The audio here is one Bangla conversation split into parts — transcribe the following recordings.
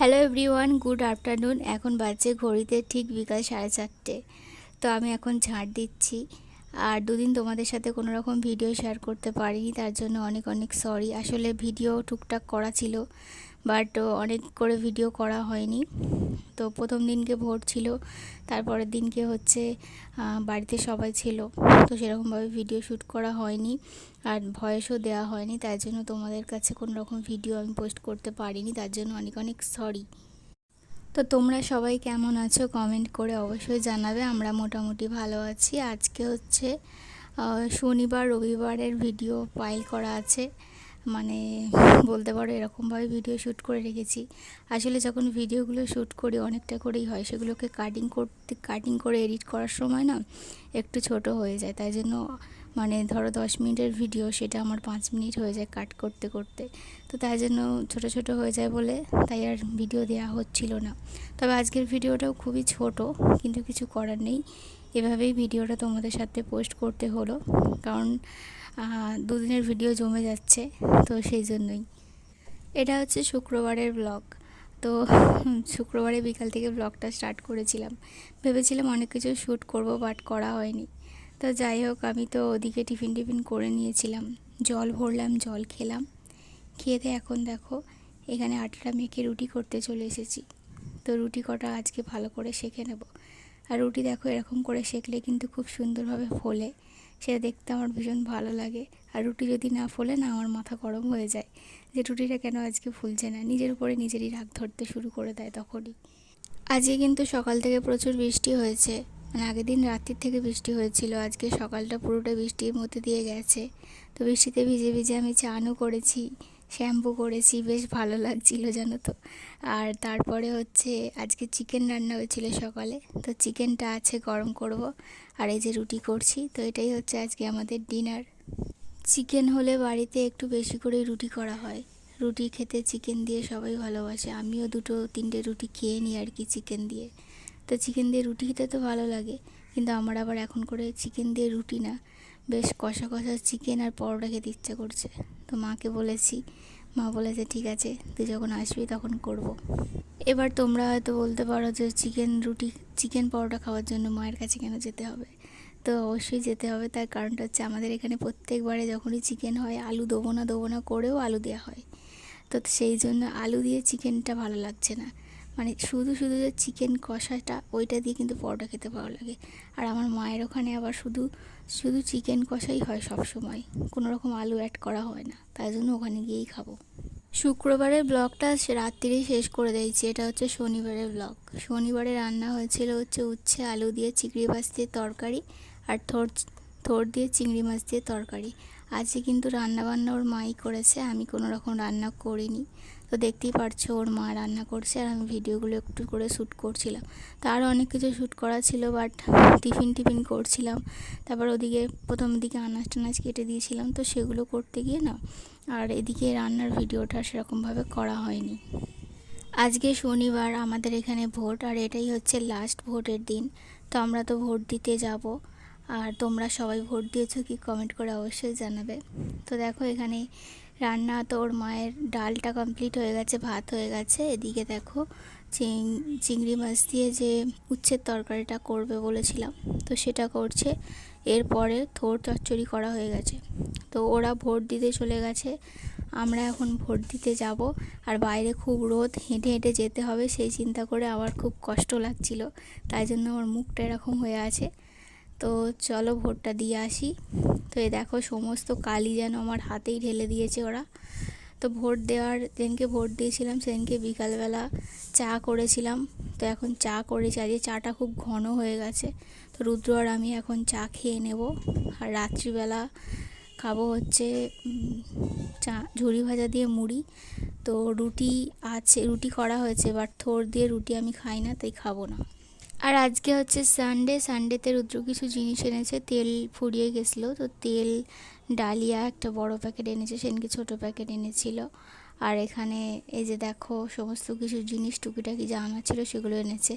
হ্যালো এভরিওয়ান গুড আফটারনুন এখন বাজছে ঘড়িতে ঠিক বিকাল সাড়ে চারটে। তো আমি এখন ঝাড় দিচ্ছি। আর দুদিন তোমাদের সাথে কোনো রকম ভিডিও শেয়ার করতে পারিনি, তার জন্য অনেক অনেক সরি আসলে ভিডিও টুকটাক করা ছিল বাট অনেক করে ভিডিও করা হয়নি। তো প্রথম দিনকে ভোট ছিল, তারপরের দিনকে হচ্ছে বাড়িতে সবাই ছিল, তো সেরকমভাবে ভিডিও শ্যুট করা হয়নি, আর ভয়েসও দেওয়া হয়নি তার জন্য তোমাদের কাছে কোনো রকম ভিডিও আমি পোস্ট করতে পারিনি, তার জন্য অনেক অনেক সরি তো তোমরা সবাই কেমন আছো কমেন্ট করে অবশ্যই জানাবে, আমরা মোটামুটি ভালো আছি। আজকে হচ্ছে শনিবার, রবিবারের ভিডিও ফাইল করা আছে। মানে বলতে পারো এরকমভাবে ভিডিও শ্যুট করে রেখেছি। আসলে যখন ভিডিওগুলো শ্যুট করি, অনেকটা করেই হয়। সেগুলোকে কাটিং করতে কাটিং করে এডিট করার সময় না একটু ছোট হয়ে যায়। তাই জন্য মানে ধরো দশ মিনিটের ভিডিও সেটা আমার পাঁচ মিনিট হয়ে যায় কাট করতে করতে। তো তাই জন্য ছোট ছোট হয়ে যায় বলে তাই আর ভিডিও দেওয়া হচ্ছিল না। তবে আজকের ভিডিওটাও খুবই ছোট, কিন্তু কিছু করার নেই। এভাবেই ভিডিওটা তোমাদের সাথে পোস্ট করতে হলো। কারণ দুদিনের ভিডিও জমে যাচ্ছে, তো সেই জন্যই। এটা হচ্ছে শুক্রবারের ব্লগ তো শুক্রবারে বিকাল থেকে ব্লগটা স্টার্ট করেছিলাম। ভেবেছিলাম অনেক কিছু শ্যুট করব বাট করা হয়নি। তো যাই হোক, আমি তো ওদিকে টিফিন টিফিন করে নিয়েছিলাম। জল ভরলাম, জল খেলাম। খেয়ে এখন দেখো, এখানে আটাটা মেখে রুটি করতে চলে এসেছি। তো রুটি কটা আজকে ভালো করে সেঁকে নেব। আর রুটি দেখো এরকম করে সেঁকলে কিন্তু খুব সুন্দরভাবে ফোলে। সেটা দেখতে আমার ভীষণ ভালো লাগে। আর রুটি যদি না ফোলে না আমার মাথা গরম হয়ে যায়। যে রুটিটা কেন আজকে ফুলছে না? নিজের উপরে নিজেরই রাগ ধরতে শুরু করে দেয় তখনই। আজকে কিন্তু সকাল থেকে প্রচুর বৃষ্টি হয়েছে। মানে আগের দিন রাত্রির থেকে বৃষ্টি হয়েছিল। আজকে সকালটা পুরোটা বৃষ্টির মধ্যে দিয়ে গেছে। তো বৃষ্টিতে ভিজে ভিজে আমি চানও করেছি। শ্যাম্পু করেছি, বেশ ভালো লাগছিল জানো তো। আর তারপরে হচ্ছে আজকে চিকেন রান্না হয়েছিল সকালে। তো চিকেনটা আছে, গরম করব। আর এই যে রুটি করছি, তো এটাই হচ্ছে আজকে আমাদের ডিনার চিকেন হলে বাড়িতে একটু বেশি করেই রুটি করা হয়। রুটি খেতে চিকেন দিয়ে সবাই ভালোবাসে। আমিও দুটো, তিনটে রুটি খেয়ে নিই আর কি চিকেন দিয়ে। তো চিকেন দিয়ে রুটি খেতে তো ভালো লাগে। কিন্তু আমার আবার এখন করে চিকেন দিয়ে রুটি না। বেশ কষা কষা চিকেন আর পরোটা খেতে ইচ্ছা করছে। তো মাকে বলেছি, মা বলেছে, ঠিক আছে, তুই যখন আসবি তখন করব। এবার তোমরা হয়তো বলতে পারো যে চিকেন রুটি, চিকেন পরোটা খাওয়ার জন্য মায়ের কাছে কেন যেতে হবে? তো অবশ্যই যেতে হবে। তার কারণটা হচ্ছে আমাদের এখানে প্রত্যেকবারে যখনই চিকেন হয়, আলু দেবো না দেবো না করেও আলু দেওয়া হয়। তো সেই জন্য আলু দিয়ে চিকেনটা ভালো লাগছে না। মানে শুধু শুধু যে চিকেন কষাটা, ওইটা দিয়ে কিন্তু পরোটা খেতে ভালো লাগে। আর আমার মায়ের ওখানে আবার শুধু শুধু চিকেন কষাই হয় সব সময় কোনো রকম আলু অ্যাড করা হয় না। তাই জন্য ওখানে গিয়েই খাব। শুক্রবারের ব্লগটা রাত্রিরেই শেষ করে দিয়েছি। এটা হচ্ছে শনিবারের ব্লগ শনিবারে রান্না হয়েছিল হচ্ছে উচ্ছে, আলু দিয়ে চিংড়ি মাছ দিয়ে তরকারি আর থোর থোর দিয়ে চিংড়ি মাছ দিয়ে তরকারি। আজকে কিন্তু রান্না বান্না ওর মাই করেছে। আমি কোনো রকম রান্না করিনি। তো দেখতেই পারছ ওর মা রান্না করছে আর আমি ভিডিওগুলো একটু করে শ্যুট করছিলাম। তারও অনেক কিছু শ্যুট করা ছিল বাট টিফিন টিফিন করছিলাম। তারপর ওদিকে প্রথম দিকে আনাজ টানাজ কেটে দিয়েছিলাম, তো সেগুলো করতে গিয়ে না আর এদিকে রান্নার ভিডিওটা সেরকমভাবে করা হয়নি। আজকে শনিবার আমাদের এখানে ভোট আর এটাই হচ্ছে লাস্ট ভোটের দিন। তো আমরা তো ভোট দিতে যাব। আর তোমরা সবাই ভোট দিয়েছ কি কমেন্ট করে অবশ্যই জানাবে। তো দেখো এখানে রান্না তো ওর মায়ের ডালটা কমপ্লিট হয়ে গেছে, ভাত হয়ে গেছে। এদিকে দেখো চিংড়ি মাছ দিয়ে যে উচ্ছের তরকারিটা করবে বলেছিলাম, তো সেটা করছে। এরপরে থোর চচ্চড়ি করা হয়ে গেছে। তো ওরা ভোট দিতে চলে গেছে। আমরা এখন ভোট দিতে যাব। আর বাইরে খুব রোদ, হেঁটে হেঁটে যেতে হবে, সেই চিন্তা করে আমার খুব কষ্ট লাগছিল। তাই জন্য আমার মুখটা এরকম হয়ে আছে। তো চলো ভোটটা দিয়ে আসি। এই দেখো, সমস্ত কালি যেন আমার হাতেই ঢেলে দিয়েছে ওরা। তো ভোট দেওয়ার, যেদিনকে ভোট দিয়েছিলাম, সেদিনকে বিকালবেলা চা করেছিলাম। তো এখন চা করেছি, আজকে চাটা খুব ঘন হয়ে গেছে। তো রুদ্র আর আমি এখন চা খেয়ে নেব। আর রাত্রিবেলা খাব হচ্ছে চা, ঝুড়ি ভাজা দিয়ে মুড়ি। তো রুটি আছে, রুটি করা হয়েছে বাট থোর দিয়ে রুটি আমি খাই না, তাই খাব না। আর আজকে হচ্ছে সানডে সানডেতে রুদ্র কিছু জিনিস এনেছে, তেল ফুরিয়ে গেছিল, তো তেল, ডালিয়া একটা বড় প্যাকেট এনেছে সেদিনকে ছোটো প্যাকেট এনেছিল। আর এখানে এই যে দেখো, সমস্ত কিছু জিনিস টুকিটাকি আনার ছিল সেগুলো এনেছে।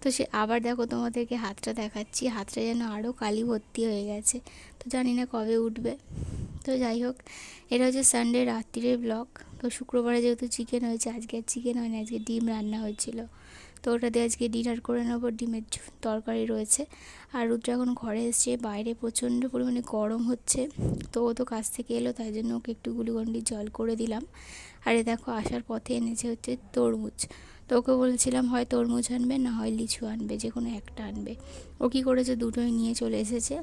তো সে আবার দেখো তোমাদেরকে হাতটা দেখাচ্ছি, হাতটা যেন আরও কালি ভর্তি হয়ে গেছে। তো জানি না কবে উঠবে। তো যাই হোক, এটা হচ্ছে সানডে রাত্রিরের ব্লগ তো শুক্রবারে যেহেতু চিকেন হয়েছে, আজকে চিকেন হয়নি, আজকে ডিম রান্না হয়েছিল। তো ওটা দিয়ে আজকে ডিনার করে নেব, ডিমের তরকারি রয়েছে। আর রুদ্র এখন ঘরে এসছে, বাইরে প্রচণ্ড পরিমাণে গরম হচ্ছে। তো ও তো কাছ থেকে এলো, তাই জন্য ওকে একটু গুলিগন্ডি জল করে দিলাম। আর এ দেখো, আসার পথে এনেছে হচ্ছে তরমুজ। তো ওকে বলছিলাম, হয় তরমুজ আনবে না হয় লিচু আনবে, যে কোনো একটা আনবে। ও কী করেছে, দুটোই নিয়ে চলে এসেছে।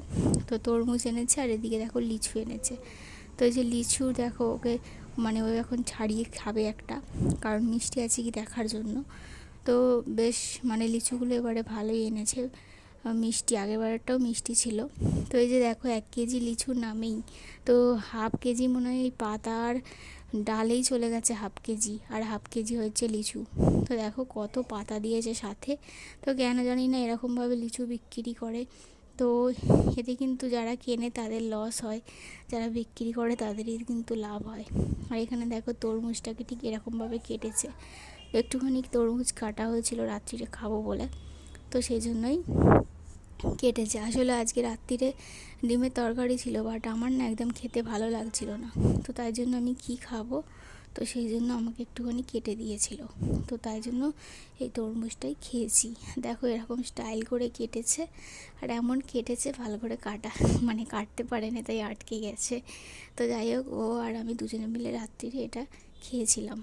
তো তরমুজ এনেছে, আর এদিকে দেখো লিচু এনেছে। তো এই যে লিচু, দেখো ওকে মানে ও এখন ছাড়িয়ে খাবে একটা, কারণ মিষ্টি আছে কি দেখার জন্য। তো বেশ মানে লিচুগুলো এবারে ভালোই এনেছে। মিষ্টি, আগেরবারটাও মিষ্টি ছিল। তো এই যে দেখো, এক কেজি লিচু নামেই। তো হাফ কেজি মনে হয় এই পাতার ডালেই চলে গেছে হাফ কেজি, আর হাফ কেজি হচ্ছে লিচু। তো দেখো কত পাতা দিয়েছে সাথে। তো কেন জানি না এরকমভাবে লিচু বিক্রি করে। তো এতে কিন্তু যারা কেনে তাদের লস হয়, যারা বিক্রি করে তাদেরই কিন্তু লাভ হয়। আর এখানে দেখো তরমুজটাকে ঠিক এরকমভাবে কেটেছে। একটুখানি তরমুজ কাটা হয়েছিল রাত্রিরে খাব বলে। তো সেই জন্যই কেটেছে। আসলে আজকে রাত্রিরে ডিমের তরকারি ছিল বাট আমার না একদম খেতে ভালো লাগছিল না। তো তাই জন্য আমি কি খাব? তো সেই জন্য আমাকে একটুখানি কেটে দিয়েছিল। তো তাই জন্য এই তরমুজটাই খেয়েছি। দেখো এরকম স্টাইল করে কেটেছে, আর এমন কেটেছে ভালো করে কাটা। মানে কাটতে পারেনি, তাই আটকে গেছে। তো যাই হোক, ও আর আমি দুজনে মিলে রাত্রিরে এটা খেয়েছিলাম।